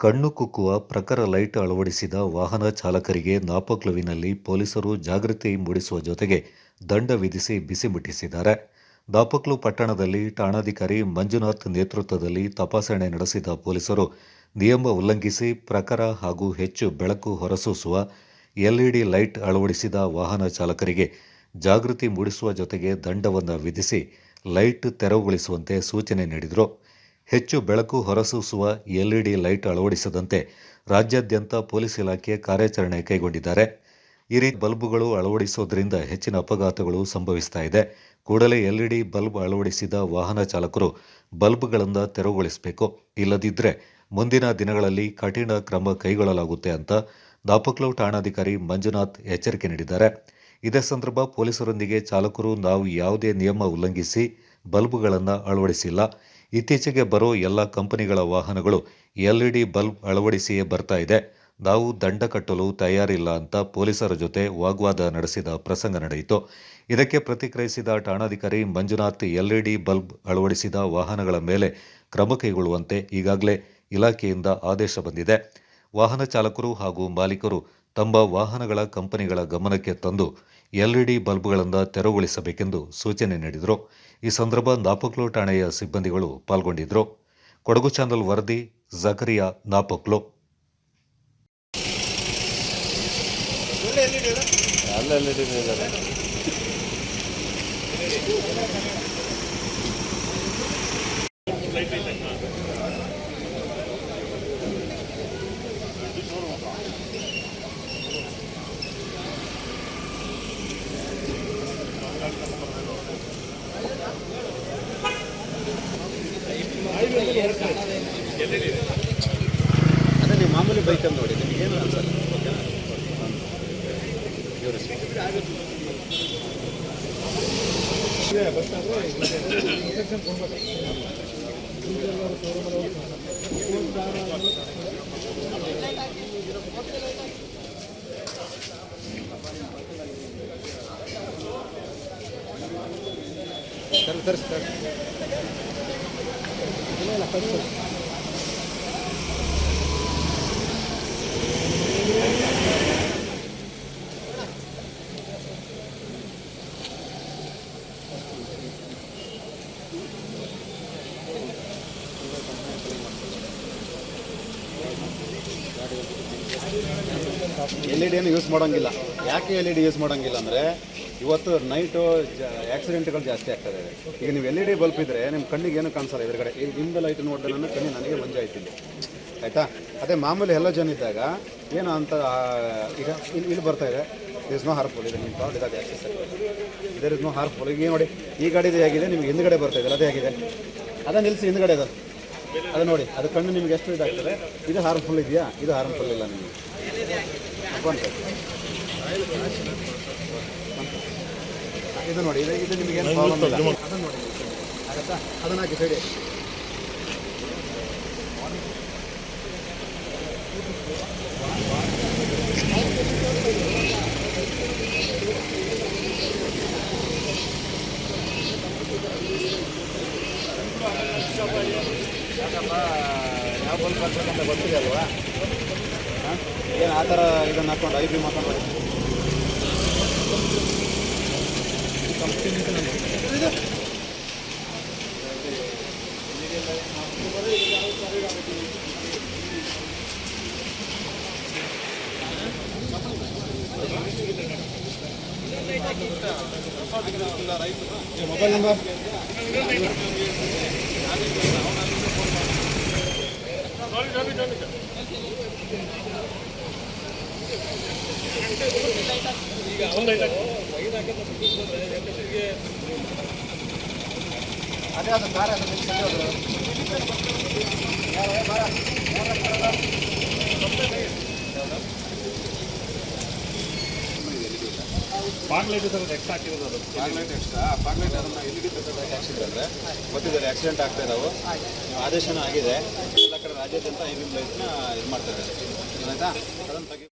ಕಣ್ಣು ಕುಕ್ಕುವ ಪ್ರಖರ ಲೈಟ್ ಅಳವಡಿಸಿದ ವಾಹನ ಚಾಲಕರಿಗೆ ನಾಪಕ್ಲುವಿನಲ್ಲಿ ಪೊಲೀಸರು ಜಾಗೃತಿ ಮೂಡಿಸುವ ಜೊತೆಗೆ ದಂಡ ವಿಧಿಸಿ ಬಿಸಿ ಮುಟ್ಟಿಸಿದ್ದಾರೆ. ಪಟ್ಟಣದಲ್ಲಿ ಠಾಣಾಧಿಕಾರಿ ಮಂಜುನಾಥ್ ನೇತೃತ್ವದಲ್ಲಿ ತಪಾಸಣೆ ನಡೆಸಿದ ಪೊಲೀಸರು ನಿಯಮ ಉಲ್ಲಂಘಿಸಿ ಪ್ರಖರ ಹಾಗೂ ಹೆಚ್ಚು ಬೆಳಕು ಹೊರಸೂಸುವ ಎಲ್ಇಡಿ ಲೈಟ್ ಅಳವಡಿಸಿದ ವಾಹನ ಚಾಲಕರಿಗೆ ಜಾಗೃತಿ ಮೂಡಿಸುವ ಜೊತೆಗೆ ದಂಡವನ್ನು ವಿಧಿಸಿ ಲೈಟ್ ತೆರವುಗೊಳಿಸುವಂತೆ ಸೂಚನೆ ನೀಡಿದರು. ಹೆಚ್ಚು ಬೆಳಕು ಹೊರಸೂಸುವ ಎಲ್ಇಡಿ ಲೈಟ್ ಅಳವಡಿಸದಂತೆ ರಾಜ್ಯಾದ್ಯಂತ ಪೊಲೀಸ್ ಇಲಾಖೆ ಕಾರ್ಯಾಚರಣೆ ಕೈಗೊಂಡಿದ್ದಾರೆ. ಈ ರೀತಿ ಬಲ್ಬ್ಗಳು ಅಳವಡಿಸೋದ್ರಿಂದ ಹೆಚ್ಚಿನ ಅಪಘಾತಗಳು ಸಂಭವಿಸ್ತಾ ಇದೆ. ಕೂಡಲೇ ಎಲ್ಇಡಿ ಬಲ್ಬ್ ಅಳವಡಿಸಿದ ವಾಹನ ಚಾಲಕರು ಬಲ್ಬ್ಗಳನ್ನು ತೆರವುಗೊಳಿಸಬೇಕು. ಇಲ್ಲದಿದ್ದರೆ ಮುಂದಿನ ದಿನಗಳಲ್ಲಿ ಕಠಿಣ ಕ್ರಮ ಕೈಗೊಳ್ಳಲಾಗುತ್ತೆ ಅಂತ ದಾಪಕ್ಲೌ ಠಾಣಾಧಿಕಾರಿ ಮಂಜುನಾಥ್ ಎಚ್ಚರಿಕೆ ನೀಡಿದ್ದಾರೆ. ಇದೇ ಸಂದರ್ಭ ಪೊಲೀಸರೊಂದಿಗೆ ಚಾಲಕರು ನಾವು ಯಾವುದೇ ನಿಯಮ ಉಲ್ಲಂಘಿಸಿ ಬಲ್ಬ್ಗಳನ್ನು ಅಳವಡಿಸಿಲ್ಲ. ಇತ್ತೀಚೆಗೆ ಬರೋ ಎಲ್ಲ ಕಂಪನಿಗಳ ವಾಹನಗಳು ಎಲ್ಇಡಿ ಬಲ್ಬ್ ಅಳವಡಿಸಿಯೇ ಬರ್ತಾ ಇದೆ. ನಾವು ದಂಡ ಕಟ್ಟಲು ತಯಾರಿಲ್ಲ ಅಂತ ಪೊಲೀಸರ ಜೊತೆ ವಾಗ್ವಾದ ನಡೆಸಿದ ಪ್ರಸಂಗ ನಡೆಯಿತು. ಇದಕ್ಕೆ ಪ್ರತಿಕ್ರಿಯಿಸಿದ ಠಾಣಾಧಿಕಾರಿ ಮಂಜುನಾಥ್, ಎಲ್ಇಡಿ ಬಲ್ಬ್ ಅಳವಡಿಸಿದ ವಾಹನಗಳ ಮೇಲೆ ಕ್ರಮ ಕೈಗೊಳ್ಳುವಂತೆ ಈಗಾಗಲೇ ಇಲಾಖೆಯಿಂದ ಆದೇಶ ಬಂದಿದೆ. ವಾಹನ ಚಾಲಕರು ಹಾಗೂ ಮಾಲೀಕರು ತಮ್ಮ ವಾಹನಗಳ ಕಂಪನಿಗಳ ಗಮನಕ್ಕೆ ತಂದು ಎಲ್ಇಡಿ ಬಲ್ಬ್ಗಳಿಂದ ತೆರವುಗೊಳಿಸಬೇಕೆಂದು ಸೂಚನೆ ನೀಡಿದರು. ಈ ಸಂದರ್ಭ ನಾಪಕ್ಲು ಠಾಣೆಯ ಸಿಬ್ಬಂದಿಗಳು ಪಾಲ್ಗೊಂಡಿದ್ದರು ಕೊಡಗು ಚಾನಲ್ ವರದಿ ಜಕರಿಯಾ ನಾಪಕ್ಲು. ಅದೇ ನೀವು ಮಾಮೂಲಿ ಬೈಕಲ್ಲಿ ನೋಡಿ ನಿಮ್ಗೆ ಏನು ಅನ್ಸಲ್ಲ ಓಕೆನಾ Una de las cosas. Gracias. L E ಡಿಯನ್ನು ಯೂಸ್ ಮಾಡೋಂಗಿಲ್ಲ. ಯಾಕೆ ಎಲ್ ಇ ಡಿ ಯೂಸ್ ಮಾಡೋಂಗಿಲ್ಲ ಅಂದರೆ ಇವತ್ತು ನೈಟು ಆಕ್ಸಿಡೆಂಟ್ಗಳು ಜಾಸ್ತಿ ಆಗ್ತದೆ ಈಗ ನೀವು ಎಲ್ ಇ ಡಿ ಬಲ್ಪ್ ಇದ್ದರೆ ನಿಮ್ಮ ಕಣ್ಣಿಗೆ ಏನು ಕಾಣಿಸಲ್ಲ ಎದುರುಗಡೆ. ಈಗ ಹಿಂದೆ ಲೈಟ್ ನೋಡಿದ್ರೆ ನನ್ನ ನನಗೆ ಮಂಜಾಯ್ತಿಲ್ಲ ಆಯಿತಾ? ಅದೇ ಮಾಮೂಲಿ ಎಲ್ಲ ಜನ ಇದ್ದಾಗ ಏನು ಅಂತ ಈಗ ಇಲ್ಲಿ ಇಲ್ಲಿ ಬರ್ತಾ ಇದೆ. ಇಸ್ ನೋ ಹಾರ್ಫುಲ್ ಇದೆ ನಿಮ್ಮ ಪ್ರಾಡ್ ಇದೆ ಆಕ್ಸೆಸ್ ಇದರ್ ಇಸ್ ನೋ ಹಾರ್ಫುಲ್ ಈಗ ನೋಡಿ, ಈ ಗಾಡಿದು ಹೇಗಿದೆ, ನಿಮ್ಗೆ ಹಿಂದ್ಗಡೆ ಬರ್ತಾ ಇದೆ, ಅದೇ ಹೇಗಿದೆ. ಅದೇ ನಿಲ್ಲಿಸಿ ಹಿಂದ್ಗಡೆ ಅದು. ಅದು ನೋಡಿ, ಅದು ಕಣ್ಣು ನಿಮ್ಗೆ ಎಷ್ಟು ಇದಾಗ್ತದೆ? ಇದು ಹಾರ್ಮ್ಫುಲ್ ಇದೆಯಾ? ಇದು ಹಾರ್ಮ್ಫುಲ್ ಇಲ್ಲ ನಿಮಗೆ. ಇದು ನೋಡಿ ಇದು ಇದು ನಿಮಗೆ ಏನು ಪ್ರಾಬ್ಲಮ್ ಇಲ್ಲ. ಅದನ್ನು ನೋಡಿ. ಆಗತ್ತಾ? ಅದನ್ನು ಹಾಕಿ ಸೈಡಿ ಯಾಕಪ್ಪ ಯಾವ ಬಲ್ಪ್ ಹಾಕ್ಬೇಕಂತ ಗೊತ್ತಿದೆ ಅಲ್ವಾ? ಆ ಥರ ಇದನ್ನು ಹಾಕೊಂಡು ಐ ಬಿ ಮಾತಾಡೋದು ಮೊಬೈಲ್ ನಂಬರ್ ಅದೇ ಅದು ಕಾರ್ ಅದು ಅದು. ಎಕ್ಸ್ಟ್ರಾ ಹಾಕಿರೋದು ಅದು ಎಕ್ಸ್ಟ್ರಾ ಆಕ್ಸಿಡೆಂಟ್ ಆಗ್ತಾ ಆದೇಶನ ಆಗಿದೆ ಎಲ್ಲ ಕಡೆ ರಾಜ್ಯಾದ್ಯಂತ ಐವಿಂಗ್ ಲೈಟ್ನ ಇದು ಮಾಡ್ತಾರೆ ಆಯಿತಾ ಅದನ್ನು ತೆಗಿ